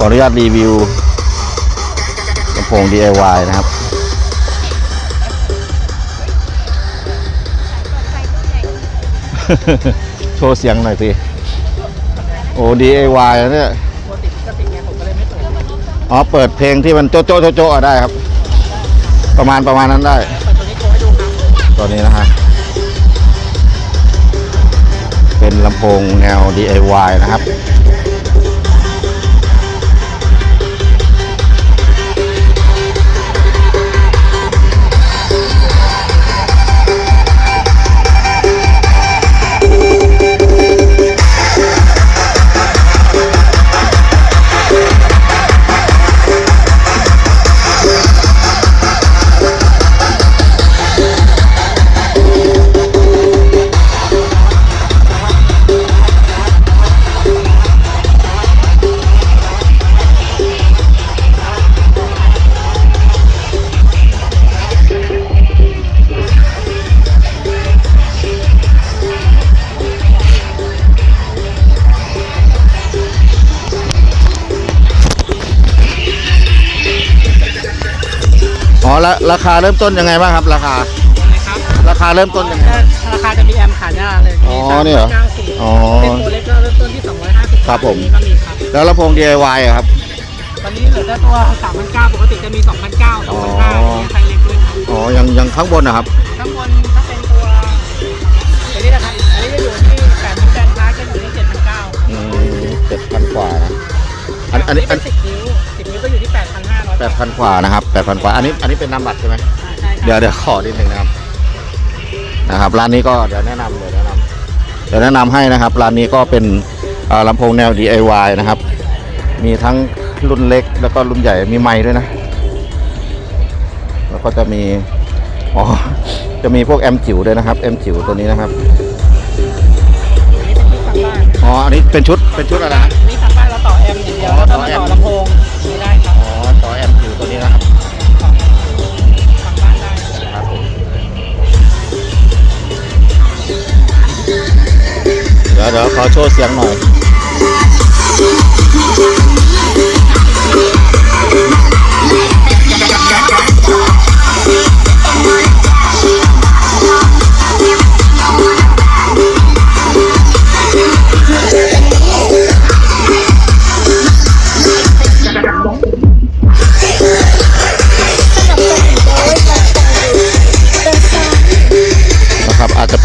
ขออนุญาตรีวิวลำโพง DIY นะครับ โชว์เสียงหน่อยสิโอ้ DIY นะเนี่ยอ๋อ เปิดเพลงที่มันโจ๊ะโจ๊ะโจ๊ะโจได้ครับ ประมาณประมาณนั้นได้ตัวนี้นะฮะเป็นลำโพงแนว DIY นะครับ อ๋อแล้วราคาเริ่มต้นยังไงบ้างครับ ราคา นะครับราคาเริ่มต้นยังไงราคาจะมีแอมผ่านหน้าเลยอ๋อเนี่ยเหรออ๋อเป็นตัวเล็กก็เริ่มต้นที่ 250ครับผม ก็มีครับ แล้วลำโพง DIY อะครับ ตอนนี้เหลือแต่ตัว 3,900ปกติจะมี 2,900 อ๋อ 2,500นี่ไซส์เล็กด้วยครับอ๋อยังยังข้างบนนะครับ ข้างบนถ้าเป็นตัวตัวนี้นะครับอันนี้จะอยู่ที่8,000แกนพาร์ทก็อยู่ที่7,900อืมเจ็ดพันกว่านะอันอันนี้อัน เป็น10นิ้ว แปดพันกว่านะครับแปดพันกว่าอันนี้อันนี้เป็นนามบัตรใช่ไหมอ่าใช่ครับเดี๋ยวเดี๋ยวขอนิดนึงนะครับนะครับร้านนี้ก็เดี๋ยวแนะนำเดี๋ยวแนะนำเดี๋ยวแนะนำให้นะครับร้านนี้ก็เป็นเอ่อลำโพงแนว DIY นะครับ มีทั้งรุ่นเล็กแล้วก็รุ่นใหญ่มีไม้ด้วยนะ แล้วก็จะมีอ๋อจะมีพวกแอมจิ๋วด้วยนะครับแอมจิ๋วตัวนี้นะครับอันนี้เป็นชุดทางบ้านอ๋ออันนี้เป็นชุดเป็นชุดอะไรนะ นี่ทางบ้านเราต่อแอมอย่างเดียวแล้วก็มาต่อลำโพง ดี๋ยวเดี๋ยวขอโชว์เสียงหน่อย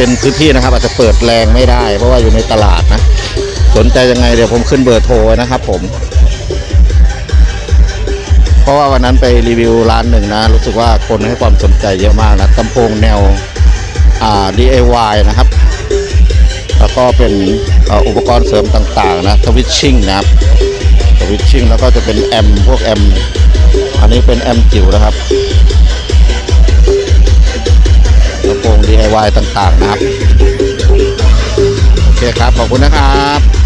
เป็นพื้นที่นะครับ อาจจะเปิดแรงไม่ได้ เพราะว่าอยู่ในตลาดนะ สนใจยังไงเดี๋ยวผมขึ้นเบอร์โทรไว้นะครับ ผม เพราะว่าวันนั้นไปรีวิวร้านหนึ่งนะ รู้สึกว่าคนให้ความสนใจเยอะมากนะตำโพงแนวอ่า DIY นะครับ แล้วก็เป็นอุปกรณ์เสริมต่างๆ นะทวิชชิ่งนะครับทวิชชิ่งแล้วก็จะเป็นแอมพวกแอมอันนี้เป็นแอมจิ๋วนะครับ DIY ต่างๆนะครับ โอเคครับ ขอบคุณนะครับ